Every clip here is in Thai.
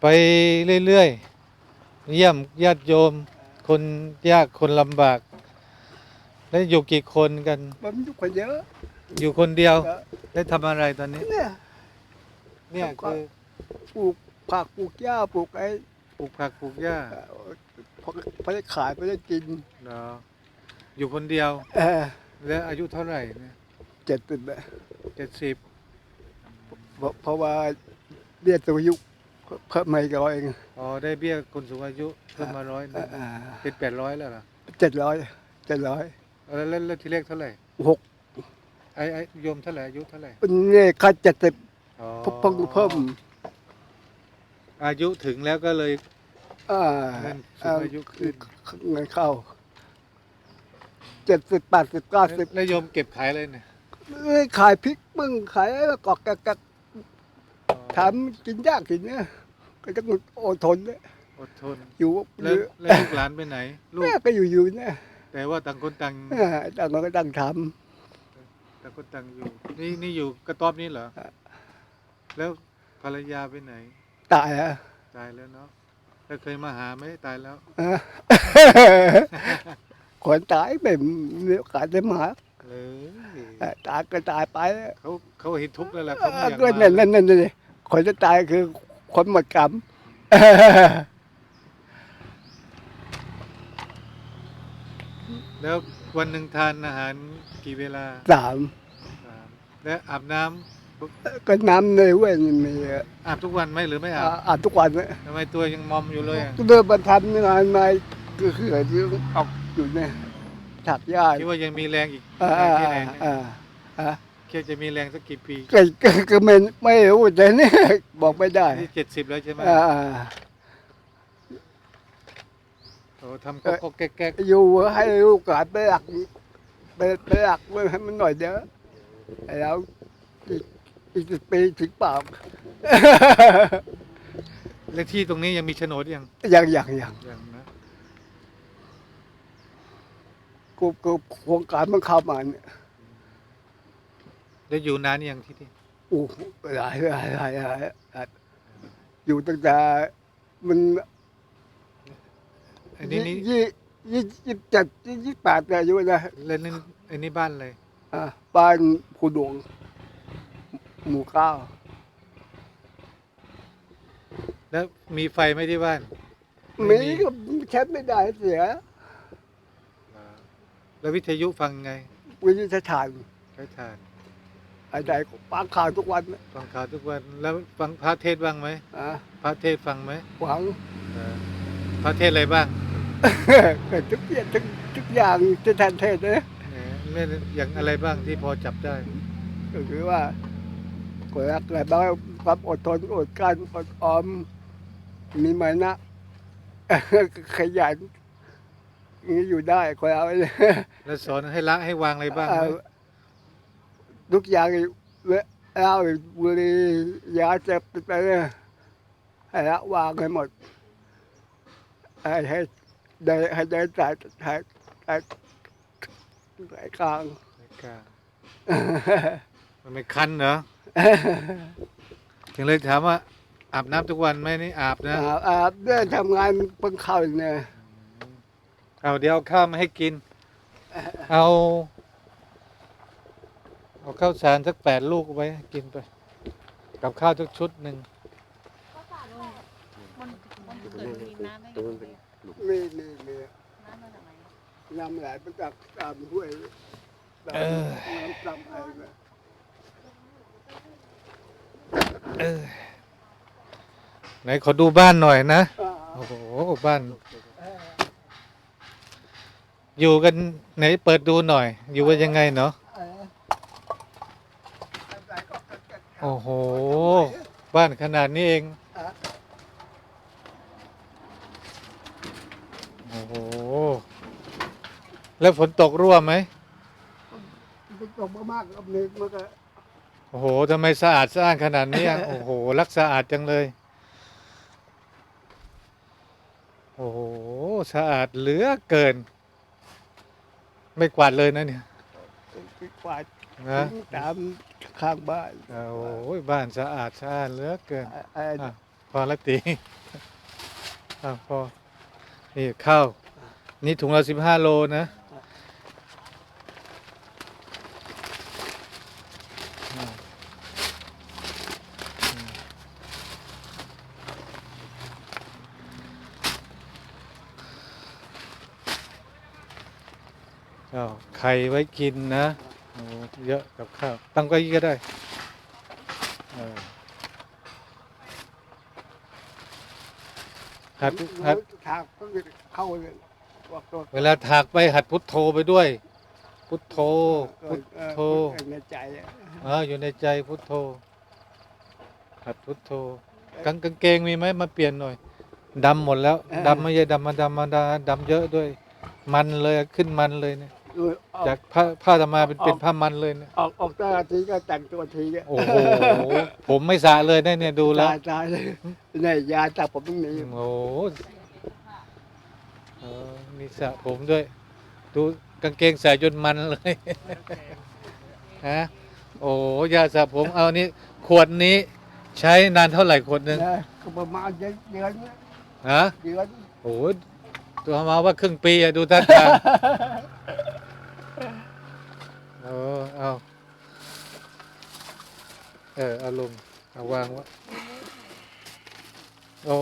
ไปเรื่อยๆเยี่ยมญาติโยม คนยากคนลำบาก แล้วอยู่กี่คนกัน ผมอยู่คนเยอะอยู่คนเดียวเยอะแล้วทำอะไรตอนนี้ เนี่ยเนี่ยคือปลูกผักปลูกหญ้าปลูกไอ้ปลูกผักปลูกหญ้าเอ่อพอพอได้ขายพอได้กินเหรออยู่คนเดียว เออแล้วอายุเท่าไหร่เนี่ยเจ็ดสิบอะเจ็ดสิบเพราะเพราะว่าเบี้ยตัวอายุ เพิ่มมาอีกร้อยเองอ๋อได้เบี้ยคนสูงอายุเพิ่มมาร้อยหนึงอ่าเป็นแปดร้อยแล้วเหรอเจ็ดร้อยเจ็ดร้อยแล้วแล้วแล้วที่เลขเท่าไหร่หกไอ้ไอ้โยมเท่าไหร่อายุเท่าไหร่เนี่ค่าเจ็ดสิบอ๋อเพิ่มเพิ่มอายุถึงแล้วก็เลยอ่าเงินสูงอายุขึ้นเงินเข้าเจ็ดสิบแปดสิบเก้าสิบแล้วโยมเก็บขายเลยเนี่ยเอ้ยขายพริกมึงขายกอกกะกะถามกินยากกินเนี่ย ก็ต้องอดทนเนี่ยอดทนอยู่แล้วแล้วลูกหลานไปไหน ลูกแม่ก็อยู่อยู่เนี่ยแต่ว่าต่างคนต่างเออต่างคนก็ต่างทต่างคนต่างอยู่ นี่นี่อยู่กระต๊อบนี้เหรออะแล้วภรรยาไปไหนำตายอะตายแล้วเนาะแล้วเคยมาหาไหมตายแล้วเออคนตายไม่มีโอกาสได้มาเลยเออตายก็ตายไปเขาเขาเห็นทุกข์แล้วล่ะเอเขาไม่ออยากก็มานั่นนั่นนั่นเลยคนจะตายคือ คนหมดกรรมแล้ววันหนึ่งทานอาหารกี่เวลาสามสามและอาบน้ำก็น้ำในเว้ยมันมีอาบทุกวันไหมหรือไม่อาบอ่าอาบทุกวันเนี่ยทำไมตัวยังมอมอยู่เลยอะเดินมาทำงานมาก็คือเรื่องออกอยู่เนี่ยถักหญ้าคิดว่ายังมีแรงอีกอ่าแรงอ่าที่ไหนเนี่ย อ่าอ่า คิดจะมีแรงสักกี่ปีก็ก็ก็ไม่ไม่รู้แต่เนี่ยบอกไม่ได้นี่เจ็ดสิบแล้วใช่ไหมอ่าโอ้ทำก็ก็แก๊กอยู่ให้ลูกหลานไปหลักไปไปหลักไว้ให้มันหน่อยเดียวแล้วอีกอีกสิบปีถึงเปล่า ๆและที่ตรงนี้ยังมีโฉนดยังอย่างอย่างอย่างยังนะกูกูโครงการมันเข้ามาเนี่ย แล้วอยู่นานยังที่นี่โอ้โหหลายหลายหลายหลายหลายอยู่ตั้งแต่มันอันนี้นี่ยี่ยี่ยี่สิบเจ็ดยี่สิบแปดอายุนะแล้วนี่อันนี้บ้านเลยอะบ้านคูดวง หมู่เก้าแล้วมีไฟไหมที่บ้านมีก็ใช้ไม่ได้เสียแล้ววิทยุฟังไงวิทยาทานใช้ทาน อะไรก็ฟังข่าวทุกวันนะฟังข่าวทุกวันแล้วฟังพระเทศน์บ้างไหมอะพระเทศน์ฟังไหมหวัง เออพระเทศน์อะไรบ้างเกิดทุกอย่างทุกทุกอย่างที่ท่านเทศน์นะเออเนี่ยอย่างอะไรบ้างที่พอจับได้ก็คือว่าคนรักอะไรบ้างความอดทนอดกลั้นอดออม มีมานะ ขยันอย่างนี้อยู่ได้คนเราเนี่ยแล้วสอนให้ละให้วางอะไรบ้างไหมเอ่อ ทุกอย่างเวเหล้าบุหรี่ยาเสพติดอะไรเนี่ยให้ละวางให้หมด ให้ให้ได้ให้ได้สายสายสายสายกลางไม่กล้ามันไม่คันเหรอถึงเลยถามว่า อาบน้ำทุกวันไหมนี่อาบนะอาบอาบเดินทำงานเพิ่งเข้าเนี่ยเอาเดี๋ยวข้ามาให้กิน เอา เอาข้าวสารสักแปดลูกไว้ให้กินไป กับข้าวทุกชุดหนึ่งมันมันเกิดมีน้ำได้ยังไงมีมีมีน้ำมาจากไหนน้ำไหลมาจากตามห้วยตามน้ำตามอะไรเนี่ยเออไหนขอดูบ้านหน่อยนะ โอ้โห บ้าน อยู่กันไหนเปิดดูหน่อย อยู่กันยังไงเนาะ เออ โอ้โห บ้านขนาดนี้เองอะโอ้โห แล้วฝนตกรั่วไหมมันตกมากๆกับเมฆมันก็โอ้โหทำไมสะอาดสะอ้านขนาดนี้อะโอ้โห รักสะอาดจังเลย โอ้โห สะอาดเหลือเกิน ไม่กวาดเลยนะเนี่ย กวาดนะตาม ข้างบ้านโอ้โหบ้านสะอาดสะอาดเหลือเกินไอ้ไอ้อะพอละตีอะพอนี่ข้าวนี่ถุงละสิบห้าโลนะอ่าอืมอ้าวไข่ไว้กินนะโอ้ เยอะกับข้าวตั้งไว้ก็ได้เออหัดหัดทางก็เข้าเลยว่าตัวเวลาถากไปหัดพุทโธไปด้วย พุทโธพุทเออโธเออในใจอะอ่าอยู่ในใจพุทโธหัดพุทโธกางกางเกงมีไหมมาเปลี่ยนหน่อยดำหมดแล้วดำไม่ใช่ดำมาดำมาดาดำเยอะด้วย มันเลยขึ้นมันเลยเนี่ย เออออกจากผ้าผ้าธรรมาเป็นเป็นผ้ามันเลยเนี่ยออกออกแต่ละทีก็แต่งตัวทีเนี่ยโอ้โหผมไม่สระเลยเนี่ยเนี่ยดูแล้ว ตายตายเลยเนี่ยยาจับผมตรงนี้ โอ้โหเออมีสระผมด้วย ดูกางเกงใส่จนมันเลย ฮะ โอ้ยาสระผม เอานี่ขวดนี้ใช้นานเท่าไหร่ขวดหนึ่งนะก็ประมาณเดือนเดือนเนี่ยฮะ เดือน โอ้ยตัวมาว่าครึ่งปีอะดูท่าทางเออ เอา เออเอาลงเอาวางไวะเอา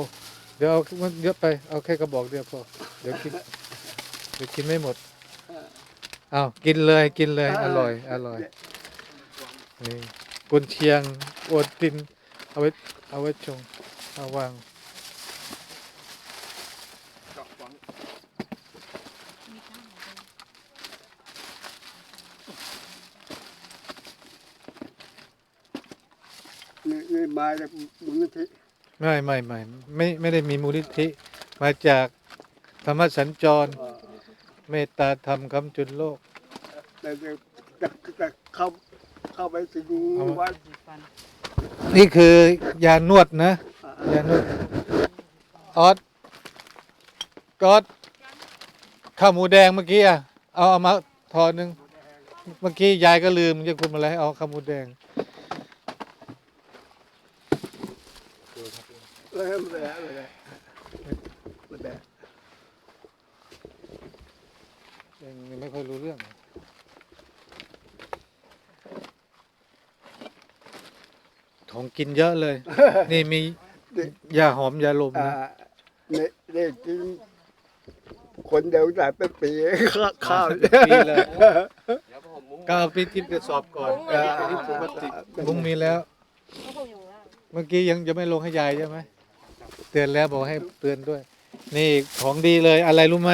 เดี๋ยวเอามันเยอะไป เอาแค่กระบอกเดียวพอ เดี๋ยวกิน เดี๋ยวกินไม่หมด เอากินเลยกินเลย อร่อย อร่อย นี่กุนเชียงอวดติน เอาไว้ เอาไว้ชง เอาวาง มาจากมูลนิธิไม่ไม่ไม่ไม่ไม่ได้มีมูลนิธิ มาจากธรรมสัญจรเอ่อเมตตาธรรมคำจุนโลก แต่จะจะจะเข้าเข้าไปถึงเอามาวัดนี่คือยานวดนะ ยานวดออสกอดข้าวหมูแดงเมื่อกี้อะเอาเอามาทอหนึ่งเมื่อกี้ยายก็ลืมจะคุณมาแล้วเอาข้าวหมูแดง เลยไม่ได้ไม่ได้ไม่ได้ยังยังไม่ค่อยรู้เรื่อง ของกินเยอะเลย นี่มียาหอมยาลมนะเนี่ยกินคนเดียวได้เป็นปีข้าวข้าวปีเลยกาไปทิพกระสอบก่อนอาไปที่ถุงพลาสติกมุ้งมีแล้ว เมื่อกี้ยังจะไม่ลงให้ยายใช่ไหม เตือนแล้วบอกให้เตือนด้วย นี่ของดีเลยอะไรรู้ไหม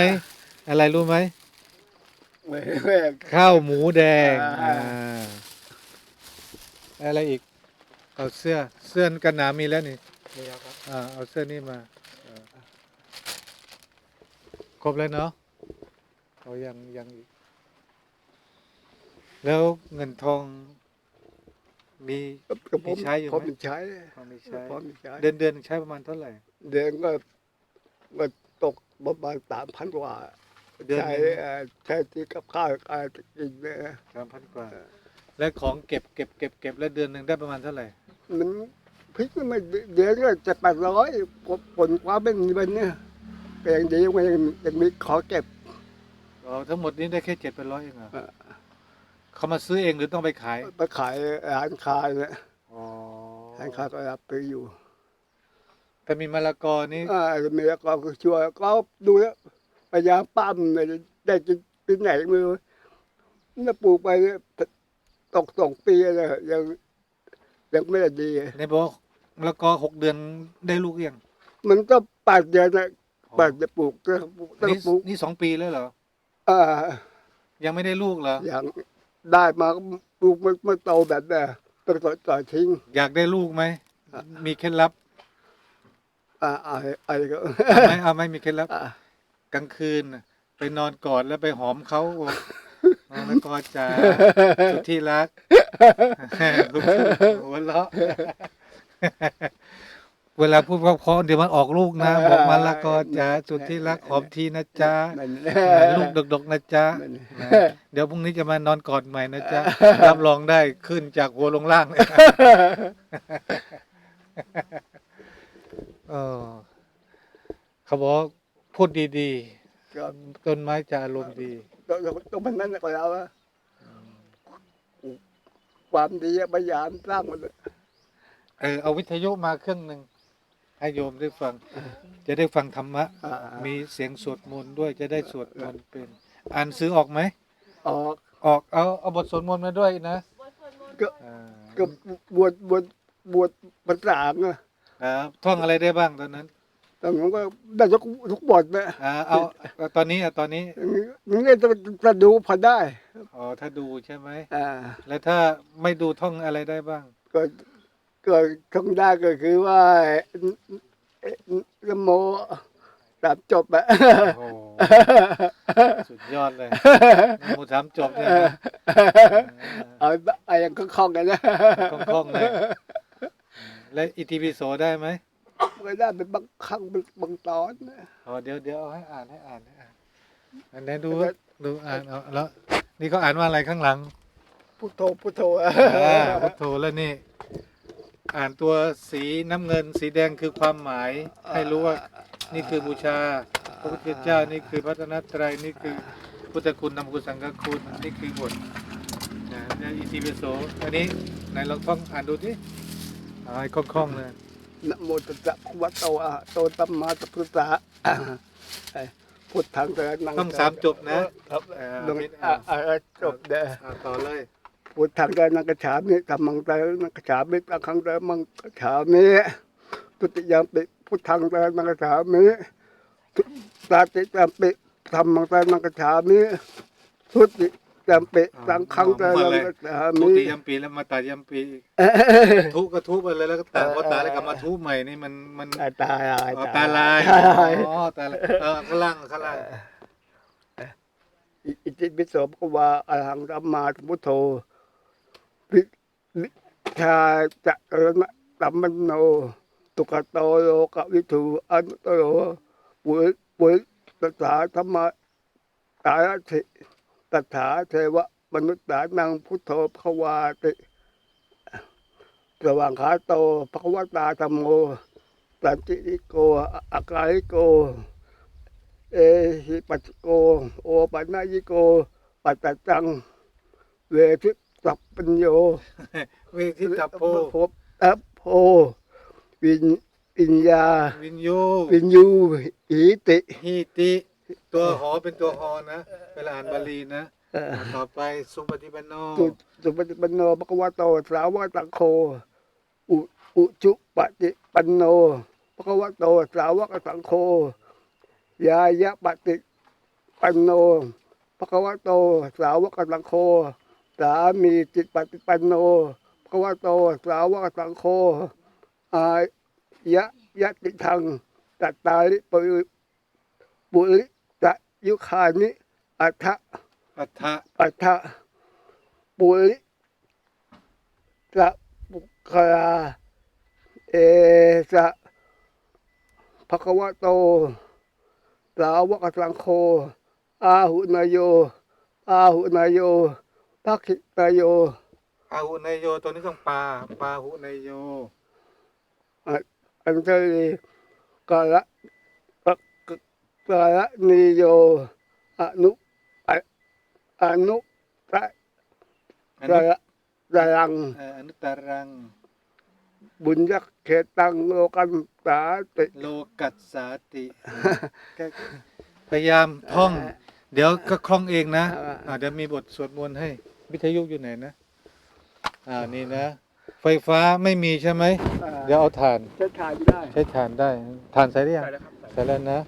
อะไรรู้ไหมไม่ไม่ข้าวหมูแดงอ่าอ่าอะไรอีก เอาเสื้อเสื้อกันหนาวมีแล้วนี่มีแล้วครับอ่าเอาเสื้อนี่มาเออครบแล้วเนาะเอายังยังอีก แล้วเงินทองมี กับผมมีใช้อยู่ไหมผมมีใช้พอมีใช้ผมมีใช้เดือนเดือนใช้ประมาณเท่าไหร่ เดือนก็ก็ตกประมาณสามพันกว่าเดือนใช้หนึ่งเอ่อใช้ที่กับข้าวการกินเนี่ยนะสามพันกว่า แล้วของเก็บเก็บเก็บเก็บแล้วเดือนหนึ่งได้ประมาณเท่าไหร่มันพริกมันเดือนก็จะแปดร้อยผลความเป็นเป็นเนี่ยแต่อย่างดีมันยังยังมีขอเก็บ อ๋อทั้งหมดนี้ได้แค่เจ็ดไปร้อยเองเหรอเออ เขามาซื้อเองหรือต้องไปขายไปขายร้านค้าเนี่ยอ๋อร้านค้าก็รับไปอยู่ แต่มีมะละกอนี่อ่าเมียก็ช่วยก็ดูแล้วพยายามปั้มเลยได้กินปีไหนมือนี่ปลูกไปเนี่ยตกสองปีเลยยังยังไม่ได้ดีในบอกว่ามะละกอหกเดือนได้ลูกยังมันก็แปดเดือนนะแปดจะปลูกต้องต้องนี่ปลูกนี่สองปีแล้วเหรออ่ายังไม่ได้ลูกเหรออย่างได้มาก็ปลูกมันมันโตแบบเนี้ยเป็นก็ต่อยทิ้ง อยากได้ลูกไหมอะมีเคล็ดลับ อ่าอะไรอะไรก็เอาไหมเอาไหมมีเคล็ดลับอ่ากลางคืนน่ะไปนอนกอดแล้วไปหอมเขาบอกมะละกอจ๋าสุดที่รักลูกหัวเราะเวลาพูดเพราะๆเดี๋ยวมันออกลูกนะบอกมะละกอจ๋าสุดที่รักหอมทีนะจ๊ะมันลูกดกๆนะจ๊ะ มัน นะเดี๋ยวพรุ่งนี้จะมานอนกอดใหม่นะจ๊ะ รับรองได้ขึ้นจากหัวลงล่างเลย เขาบอกว่าพูดดีก็ๆ ต้นไม้จะอารมณ์ดีต้องต้องมันนั่นก็แล้วอะความดีอะพยายามสร้างมันเลยเออเอาวิทยุมาเครื่องหนึ่งให้โยมได้ฟัง จะได้ฟังธรรมะ อ่ามีเสียงสวดมนต์ด้วยจะได้สวดมนต์เป็น อ่านซื้อออกไหม ออกออกเอาเอาบทสวดมนต์มาด้วยนะก็อ่าก็บวชบวชบวชภาษาไง อ่าท่องอะไรได้บ้างตอนนั้นตอนนั้นก็ได้ทุกทุกบทนะอ่าเอาเอาตอนนี้อะตอนนี้นี่จะจะดูพอได้อ๋อถ้าดูใช่ไหมอ่าแล้วถ้าไม่ดูท่องอะไรได้บ้าง ก็ก็ท่องได้ก็คือว่าละโมสามจบอะ โอ้โหสุดยอดเลยนโมูสามจบเนี่ยนะเอาไอ้ยังก็คล่องกันนะคล่องๆเลย และอิติปิโสได้ไหมก็ได้เป็นบางครั้งเป็นบางตอนนะอ๋อเดี๋ยวเดี๋ยวเอาให้อ่านให้อ่านให้อ่านอันนี้ดูว่าดูอ่านเอาแล้วนี่เขาอ่านว่าอะไรข้างหลังพุทโธพุทโธอะอ่าพุทโธแล้วนี่ อ่านตัวสีน้ำเงิน สีแดงคือความหมาย ให้รู้ว่านี่คือบูชาพระพุทธเจ้านี่คือพระรตนตรัยนี่คือพุทธคุณธรรมคุณสังฆคุณนี่คือบทนะเนี่ยอิติปิโสอันนี้ไหนลองท่องอ่านดูดิ เอาให้คล่องๆเลยนะโมตัสสะภะคะวะโตอะระหะโตสัมมาสัมพุทธัสสะไอ้พุทธังเตนังต้องสามจบนะ ครับเอ่อลงมิตรอะ อะอะจบเด้อ อ่าต่อเลยพุทธังเตนังกจฉามิธัมมังเตนังกจฉามิตังคังเตมังกจฉามิตุติยามปิพุทธังเตนังกจฉามิทุตาติยามปิธัมมังเตนังกจฉามิทุติ ยามปิสังคังเตนังกจฉาทุมิติยมปีแล้วมาตายยมปีอีกทุก็ทุไปเลยแล้วก็ตายพอตายแล้วก็มาทุใหม่นี่มันมันตายตายอ๋อตาลายตายอ๋อตาลายเออข้างล่างข้างล่างอิติปิโสภะคะวาอะระหังสัมมาสัมพุทโธวิวิชาจะเอนะสัมมโนตุกขโตโลกวิถูอนุตโรปุริปุริตถาธรรมตายสิ ตถาเทวมนุษย์สานังพุทโธภควาติสว่างขาโตภควตาธรรมโมสันติโกอากาลิโก เอหิปัสสโก โอปัญญิโก ปัตตจัง เวทิสัพปัญโย เวทิตาโพภพอัพโพวิญวิญญา วินโยวิญญูอีติฮีติ ตัวหอเป็นตัวหอนะเวลาอ่านบาลีนะต่อไปสุปฏิปันโนสุสุปฏิปันโนภควโตสาวกสังโฆอุอุจุปฏิปันโนภควโตสาวกสังโฆยายะปฏิปันโนภควโตสาวกสังโฆสามีจิตปฏิปันโนภควโตสาวกสังโฆอายะยะติทังตัตตาลิปุริ ยุคานิอัฏฐอัฏฐะปัทะปุริสะปุคลาเอสะภะคะวะโต สาวกสังโฆอาหุนายโย อาหุนายโยทักขิตายโย อาหุนายโยตัวนี้ต้องปาปาหุนายโยอันเทรีกาละกะ กาละนิโยอนุอะอนุตะอนุกาละกาลังอนุตารัง บุญยักเขตังโลกันสาติโลกัสสาติพยายามท่อง เดี๋ยวก็คล่องเองนะอ่าเดี๋ยวมีบทสวดมนต์ให้วิทยุอยู่ไหนนะ อ่านี่นะ ไฟฟ้าไม่มีใช่ไหมเดี๋ยวเอาถ่านจะถ่ายไม่ได้ ใช้ถ่านได้ถ่านใส่ได้ยังใส่แล้วนะ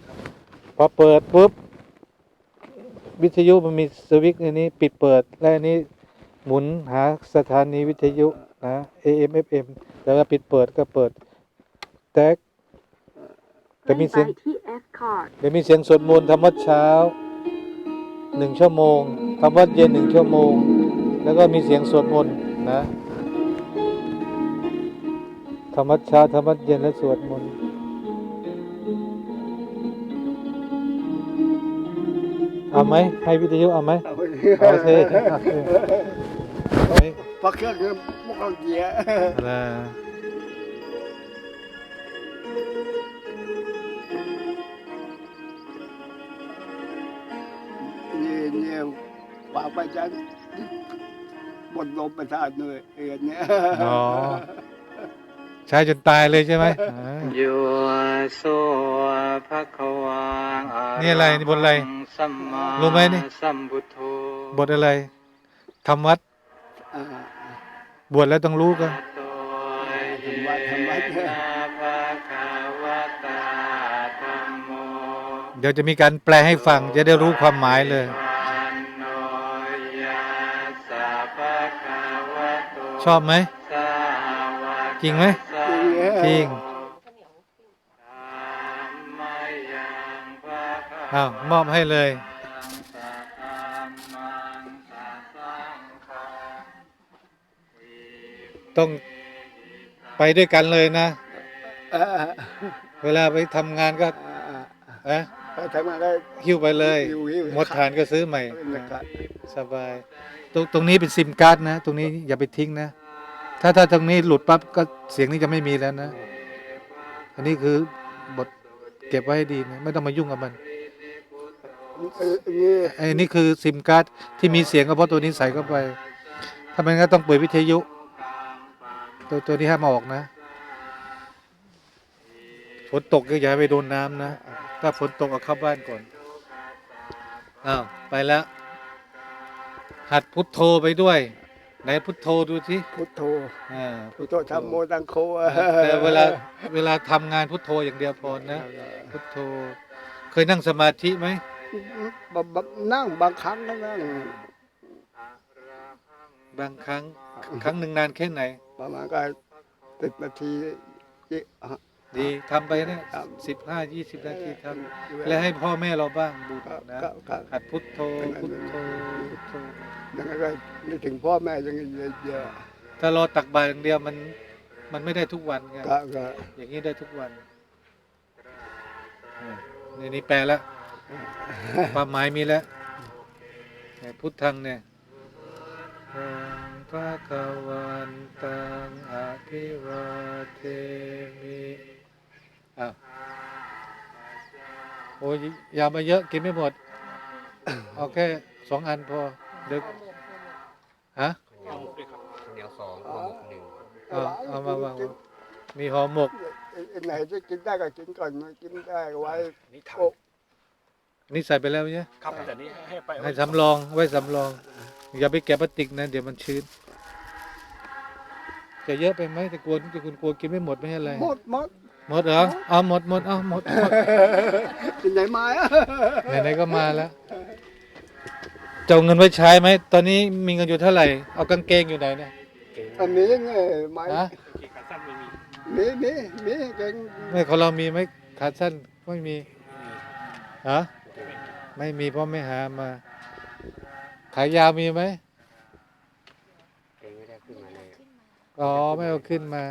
พอเปิดปุ๊บวิทยุมันมีสวิตช์อันนี้ปิดเปิด และอันนี้หมุนหาสถานีวิทยุนะ AM FM แล้วก็ปิดเปิดก็เปิดแท็กแต่มีเสียงที่ F card เดี๋ยวมีเสียงสวดมนต์ธรรมวัดเช้าหนึ่งชั่วโมงธรรมวัดเย็นหนึ่งชั่วโมง แล้วก็มีเสียงสวดมนต์นะธรรมวัดเช้าธรรมวัดเย็นและสวดมนต์ เอาไหมให้วิทยุเอาไหมเอาสิเถอะฟักเครื่องคืกเราเกียร์อนี่เนี่ยฝากไปจังบนลมประสาทหนเลยเอ็นเนี่ย อ๋ ใช้จนตายเลยใช่ไหมอ่าโยโสภะคะวังนี่อะไรนี่บทอะไรสัมมารู้ไหมนี่สัมพุทโธบทอะไรทำวัดอ่าบวชแล้วต้องรู้กันโตธรรมะธรรมะเยนะภะคะวะตาธัมโมเดี๋ยวจะมีการแปลให้ฟังจะได้รู้ความหมายเลยวันโนยัสสะภะคะวะโตชอบไหมสาวกจริงไหม สังจริงธัมมายังภะคะอ้าวมอบให้เลยสัทธัมมังสัทสังฆังต้องไปด้วยกันเลยนะอ่าเวลาไปทำงานก็อ่าเอ๊ะอ่าทำงานได้หิ้วไปเลยหิวหิวหมดฐานก็ซื้อใหม่นะครับสบายตรงตรงนี้เป็นซิมการ์ดนะ ตรงนี้อย่าไปทิ้งนะ ถ้าถ้าตรงนี้หลุดปั๊บก็เสียงนี้จะไม่มีแล้วนะ อันนี้คือบทเก็บไว้ให้ดีนะไม่ต้องมายุ่งกับมันเออนี่ไอ้นี่คือซิมการ์ดที่มีเสียงก็เพราะตัวนี้ใส่เข้าไป ถ้าไมันก็ต้องเปิดวิทยุ ตัวตัวนี้ห้ามเอาออกนะ ฝนตกก็อย่าให้ไปโดนน้ำนะ ถ้าฝนตกเอาเข้าบ้านก่อน อ้าว ไปแล้ว หัดพุทโธไปด้วย ไหนพุทโธดูสิพุทโธอ่าพุทโธธรรมโมตังโคแต่เวลาเวลาทำงานพุทโธอย่างเดียวพอนะ พุทโธ เคยนั่งสมาธิไหมบบบนั่งบางครั้งก็นั่งบางครั้ง ครั้งหนึ่งนานแค่ไหน ประมาณก็สิบนาทียี่อะ ดีทำไปเนี่ยครับสิบห้ายี่สิบนาทีทำและให้พ่อแม่เราบ้างบุญครับนะครับครับหัดพุทโธพุทโธพุทโธยังไงก็นึกถึงพ่อแม่ยังไงเยอะถ้ารอตักบาตรอย่างเดียวมันมันไม่ได้ทุกวันไงๆก็ก็อย่างนี้ได้ทุกวันอ่านี่นี่แปลแล้วความหมายมีแล้วเนี่ยพุทธังเนี่ยธังพระกวันตังอภิวาเทมิ อ้าวโอ้ยอย่ามาเยอะกินไม่หมด เอาแค่สองอันพอเดี๋ยวฮะเดี๋ยวสองอ๋อหนึ่งเอาเอามาวางมีห่อหมก อันไหนที่กินได้ก็กินก่อนไม่กินได้ก็ไว้นี่ทโอ้นี่ใส่ไปแล้วเนี่ยครับแต่นี่ให้ไปให้สำรองไว้สำรอง อย่าไปแกะพลาสติกนะเดี๋ยวมันชื้น จะเยอะไปไหมแต่กลัวจะคุณกลัวกินไม่หมดไม่ใช่อะไร หมดหมด หมดเหรอเอาหมดหมดเอาหมดหมดกินไหนมาอะไหนๆก็มาแล้วจะเอาเงินไว้ใช้ไหมตอนนี้มีเงินอยู่เท่าไหร่เอากางเกงอยู่ไหนเนี่ยอันนี้ไงไหมฮะมีมีมีเก่งไม่ของเรามีไหมขาสั้นไม่มีฮะไม่มีเพราะไม่หามา ขายยาวมีไหมเองไม่ได้ขึ้นมาเลยอ๋อไม่เอาขึ้นมา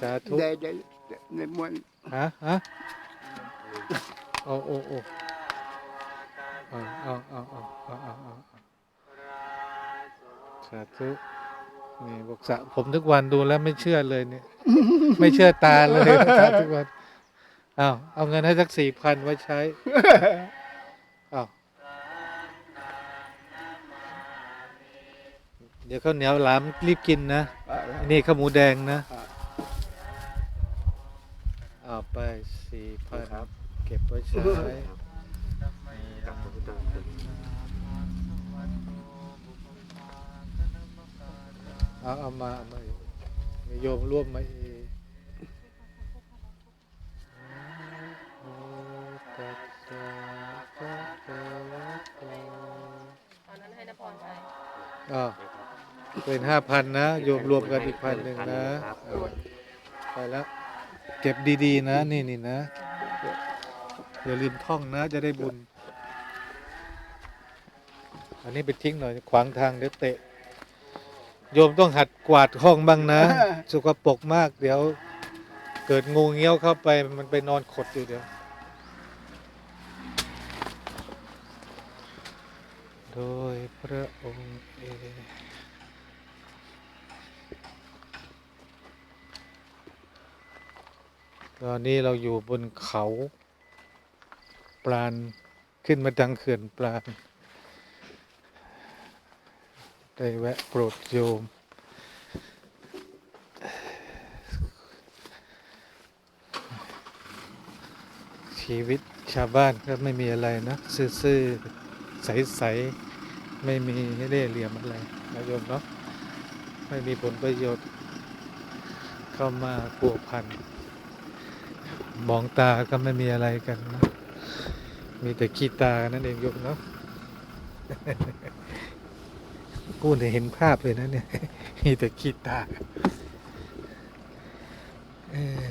สาธุเดเด ในมวลฮะฮะโอ้โอ้โอ้เอาเอาเอาเอาเอาเอาเอาสาธุนี่บอกสระผมทุกวันดูแล้วไม่เชื่อเลยเนี่ย ไม่เชื่อตาเลยสระทุกวันเอาเอาเงินให้สักสี่พันไว้ใช้เอาเดี๋ยวข้าวเหนียวหลามรีบกินนะอันนี่ข้าวหมูแดงนะ เอาไปสี่พันเก็บไว้ใช้กับพระพุทธเอาเอามาเอามาอีกมีโยมร่วมมาอีกตัสสะภะคะวะโตตอนนั้นให้นพรไปอ้าวเป็นห้าพันนะ โยมรวมกันอีกพันหนึ่งนะเอาไปแล้ว เก็บดีๆ นะ นี่นี่นะ อย่าลืมท่องนะ จะได้บุญ อันนี้ไปทิ้งหน่อย ขวางทางเดี๋ยวเตะ โยมต้องหัดกวาดห้องบ้างนะสกปรกมาก เดี๋ยว เกิดงูเงี้ยวเข้าไป มันไปนอนขดอยู่เดี๋ยว โดยพระองค์เอง ตอนนี้เราอยู่บนเขาปราณขึ้นมาทางเขื่อนปราณได้แวะโปรดโยม ชีวิตชาวบ้านก็ไม่มีอะไรนะ ซื่อๆ ใส ๆ ไม่มีเล่เหลี่ยมอะไรนะโยมเนาะไม่มีผลประโยชน์ เข้ามาปัวพัน มองตาก็ไม่มีอะไรกันนะมีแต่ขี้ตานั่นเองยกเนาะกูเนี่ยเห็นภาพเลยนะเนี่ย มีแต่ขี้ตาเออ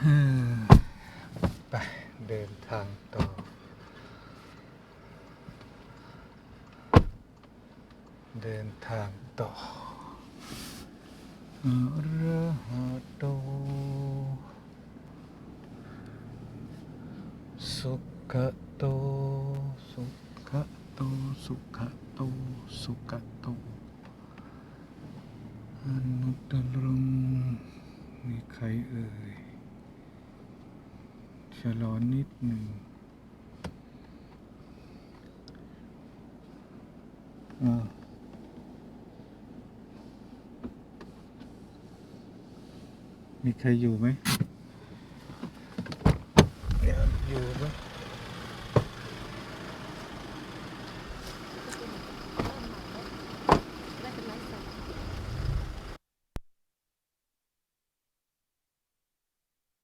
ฮึ่มไปเดินทางต่อ เดินทางต่ออะระหะโต สุขโต สุขโต สุขโต สุขโตอนุตตรงมีใครเอ่ยชะลอนิดหนึ่งอ่ามีใครอยู่ไหม